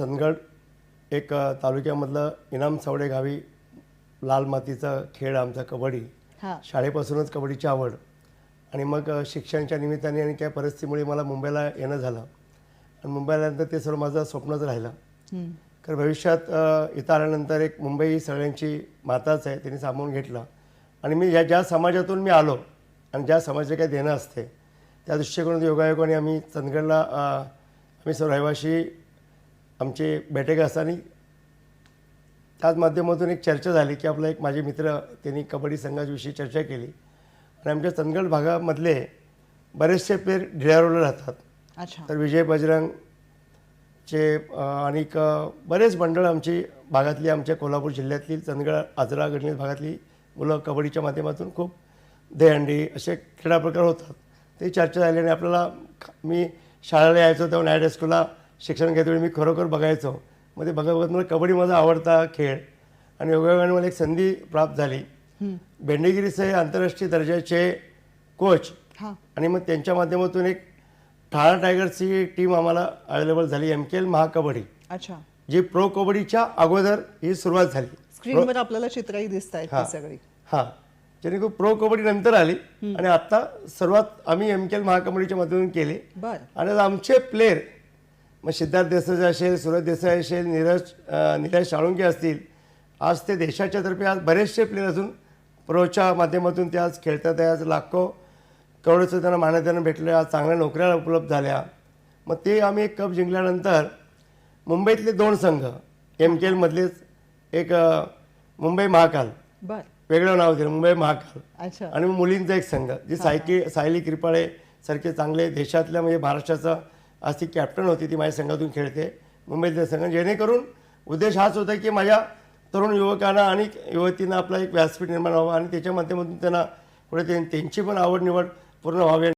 चंदगड एक तालुक्यामधलं इनाम सावडे गावी लाल मातीचा खेळ आमचा कबड्डी. शाळेपासूनच कबड्डीची आवड. आणि मग शिक्षणाच्या निमित्ताने आणि त्या परिस्थितीमुळे मला मुंबईला येणं झालं. आणि मुंबईला आल्यानंतर ते सर्व माझं स्वप्नच राहिलं. कारण भविष्यात इथं आल्यानंतर एक मुंबई सगळ्यांची माताच आहे त्यांनी सामावून घेतलं. आणि मी या ज्या समाजातून मी आलो आणि ज्या समाजाचे काही देणं असते त्या दृष्टिकोनात योगायोगाने आम्ही चंदगडला आम्ही सर्व रहिवाशी आमचे बैठक असताना त्याच माध्यमातून एक चर्चा झाली की आपला एक माझे मित्र त्यांनी कबड्डी संघाविषयी चर्चा केली. आणि आमच्या चंदगड भागामधले बरेचसे प्लेयर ढिळ्या रोडला राहतात. अच्छा. तर विजय बजरंगचे आणि बरेच मंडळ आमची भागातली आमच्या कोल्हापूर जिल्ह्यातली चंदगड आजरा गणित भागातली मुलं कबड्डीच्या माध्यमातून खूप दहीहंडी असे क्रीडा प्रकार होतात. ते चर्चा झाली आणि आपल्याला मी शाळेला यायचो तेव्हा नाईट हायस्कूलला शिक्षण घेतवेळी मी खरोखर बघायचो. मग ते बघत बघत मला कबड्डी माझा आवडता खेळ. आणि योगायोगाने मला एक संधी प्राप्त झाली. बेंडेगिरीचे आंतरराष्ट्रीय दर्जाचे कोच. आणि मग त्यांच्या माध्यमातून एक ठाणा टायगर्सची टीम आम्हाला अवेलेबल झाली एम के एल महाकबड्डी. अच्छा. जी प्रो कबड्डीच्या अगोदर ही सुरुवात झाली. स्क्रीनवर आपल्याला चित्रही दिसत आहेत हा. ती सगळी. हां. जेणेकरून प्रो कबड्डी नंतर आली. आणि आता सर्वात आम्ही एम के एल महाकबड्डीच्या माध्यमातून केली. आणि आमचे प्लेयर मग सिद्धार्थ देसाई असेल सुरज देसाई असेल नीरज निलेश साळुंके असतील आज ते देशाच्या तर्फे आज बरेचसे प्लेयर अजून प्रोच्या माध्यमातून ते आज खेळतात आहे. आज लाखो करोडचं त्यांना मान्यतेनं भेटलं आज चांगल्या नोकऱ्या उपलब्ध झाल्या. मग ते आम्ही एक कप जिंकल्यानंतर मुंबईतले दोन संघ एम के एलमधलेच एक मुंबई महाकाल. वेगळं नाव दिलं मुंबई महाकाल. अच्छा. आणि मुलींचा एक संघ जी सायकी सायली कृपाळे सारखे चांगले देशातल्या म्हणजे महाराष्ट्राचा आज ती कॅप्टन होती ती माझ्या संघातून खेळते. मुंबईतल्या संघ जेणेकरून उद्देश हाच होता की माझ्या तरुण युवकांना आणि युवतींना आपला एक व्यासपीठ निर्माण व्हावा आणि त्याच्या माध्यमातून त्यांना पुढे त्यांची पण आवड निवड पूर्ण व्हावी.